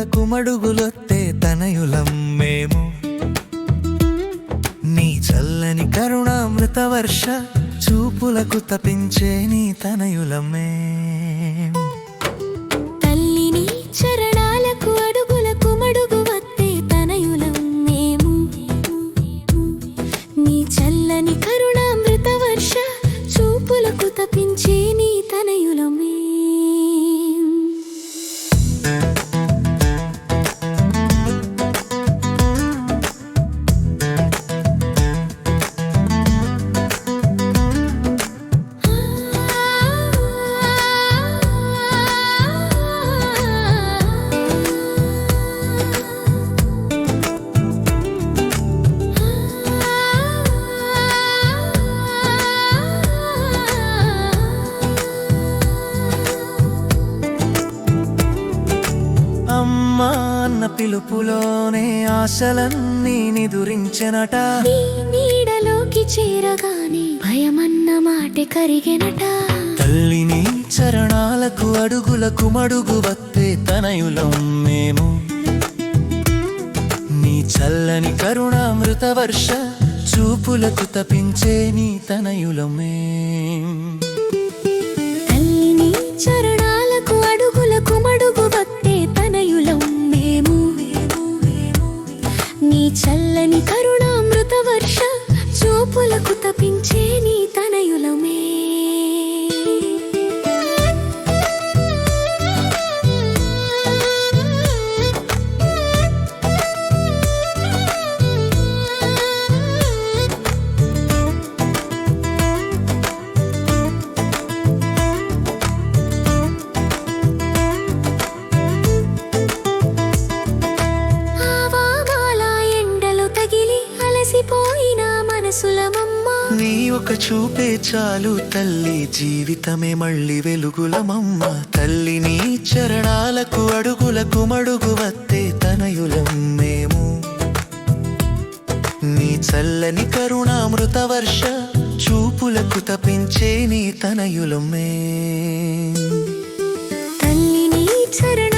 అడుగులకు మడుగులొత్తే తనయులం మేము నీ చల్లని కరుణామృత వర్ష చూపులకు తపించే నీ తనయులమే తల్లిని చరణాలకు అడుగులకు మడుగు వత్తే తనయులం మేము నీ చల్లని పిలుపులోనే ఆశలన్నీ నిదురించెనట. నీడలోకి చేరగానే భయమన్న మాటే కరిగెనట. తల్లిని చరణాలకు అడుగులకు మడుగు వత్తే తనయులం మేము. నీ చల్లని కరుణామృత వర్ష చూపులకు తపించే నీ తనయులమే. తల్లిని చరణాలకు నీ ఒక చూపే చాలు తల్లి జీవితమే మళ్ళీ వెలుగులమమ్మ. తల్లి నీ చరణాలకు అడుగులకు మడుగు వత్తే తనయులం మేము నీ చల్లని కరుణామృత వర్ష చూపులకు తపించే నీ తనయులమే తల్లిని చరణా